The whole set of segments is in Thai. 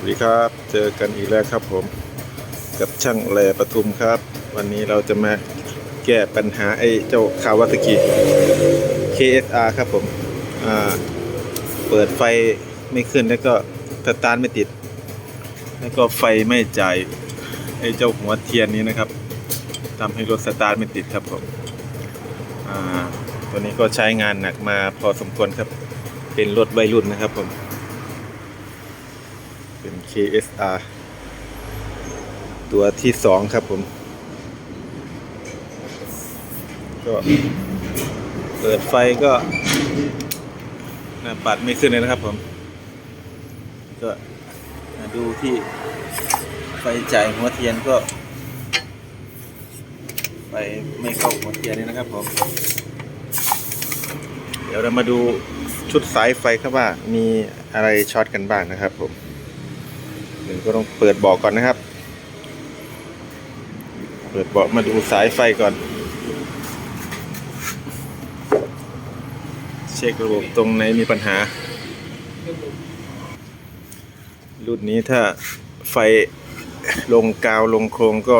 สวัสดีครับ เจอกันอีกแล้วครับผมกับช่างแหล่ปทุมครับ วันนี้เราจะมาแก้ปัญหาไอ้เจ้าคาวาตากิ KSR ครับผมเปิดไฟไม่ขึ้นแล้วก็สตาร์ทไม่ติด แล้วก็ไฟไม่จ่ายไอ้เจ้าหัวเทียนนี้นะครับทำให้รถสตาร์ทไม่ติดครับผมตัวนี้ก็ใช้งานหนักมาพอสมควรครับ เป็นรถวัยรุ่นนะครับผม เป็น KSR ตัวที่สองครับผม ก็เปิดไฟก็หน้าปัดไม่ขึ้นเลยนะครับผม ก็ดูที่ไฟจ่ายหัวเทียนก็ ไฟไม่เข้าหัวเทียนนี่นะครับผม เดี๋ยวเรามาดูชุดสายไฟครับว่ามีอะไรช็อตกันบ้างนะครับผม หนึ่งก็ต้องเปิดเบอกก่อนนะครับ เปิดเบาะมาดูสายไฟก่อน เช็คระบบตรงไหนมีปัญหา รุ่นนี้ถ้าไฟลงกาวลงโครงก็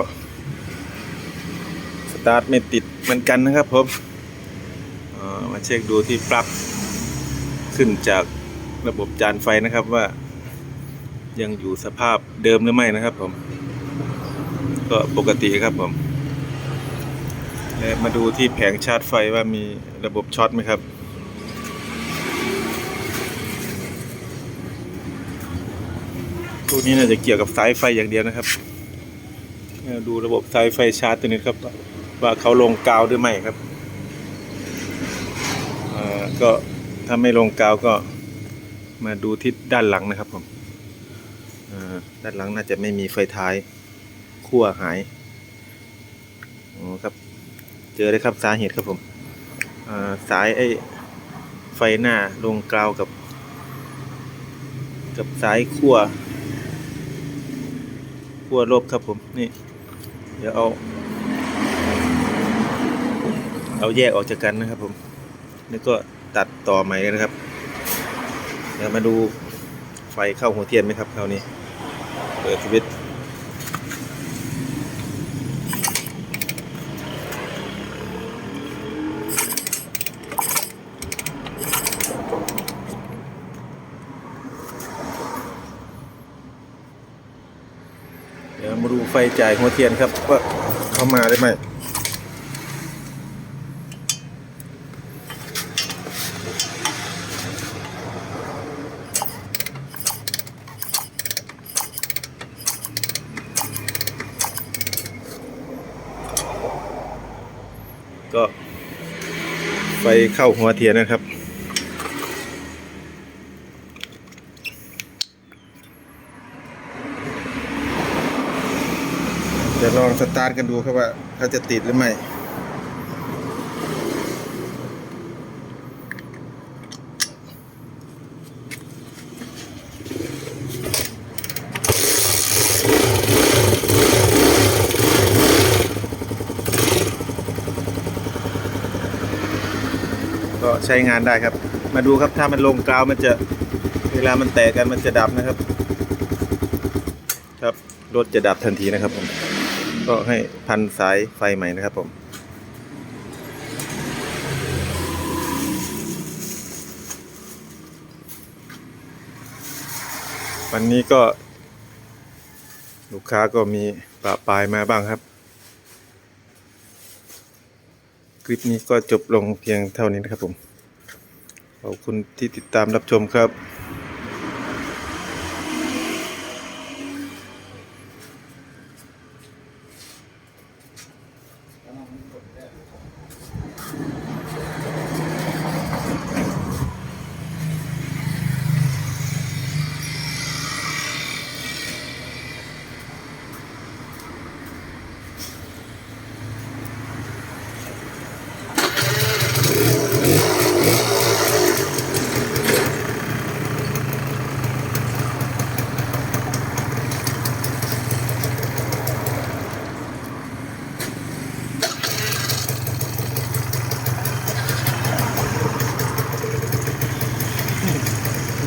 สตาร์ทไม่ติดเหมือนกันนะครับผมมาเช็คดูที่ปลั๊กขึ้นจากระบบจานไฟนะครับว่า ยังอยู่สภาพเดิมหรือไม่นะครับผม ก็ปกติครับผมและมาดูที่แผงชาร์จไฟว่ามีระบบช็อตไหมครับตัวนี้น่าจะเกี่ยวกับสายไฟอย่างเดียวนะครับ ดูระบบสายไฟชาร์จตัวนี้ครับ ว่าเขาลงกาวหรือไม่ครับก็ถ้าไม่ลงกาวก็มาดูที่ด้านหลังนะครับผม ด้านหลังน่าจะไม่มีไฟท้ายขั้วหายอ๋อครับ เจอเลยครับสาเหตุครับผมสายไอ้ไฟหน้าลงกราวกับ กับสายขั้วขั้วลบครับผมนี่ เดี๋ยวเอา เอาแยกออกจากกันนะครับผม แล้วก็ตัดต่อใหม่นะครับ เดี๋ยวมาดู ฟเข้าหัวเทียนไหมครับคราวนี้ เปิดสวิตช์เดี๋ยวมาดูไฟจ่ายหัวเทียนครับว่าเข้ามาได้ไหม ก็ไฟเข้าหัวเทียนนะครับ จะลองสตาร์ทกันดูครับว่าเขาจะติดหรือไม่ ก็ใช้งานได้ครับ มาดูครับถ้ามันลงกาวมันจะเวลามันแตกกันมันจะดับนะครับ ครับรถจะดับทันทีนะครับผมก็ให้พันสายไฟใหม่นะครับผมวันนี้ก็ ลูกค้าก็มีปะปลายมาบ้างครับ ค ลิปนี้ก็จบลงเพียงเท่านี้นะครับผม ขอบคุณที่ติดตามรับชมครับ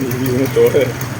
你你们多了。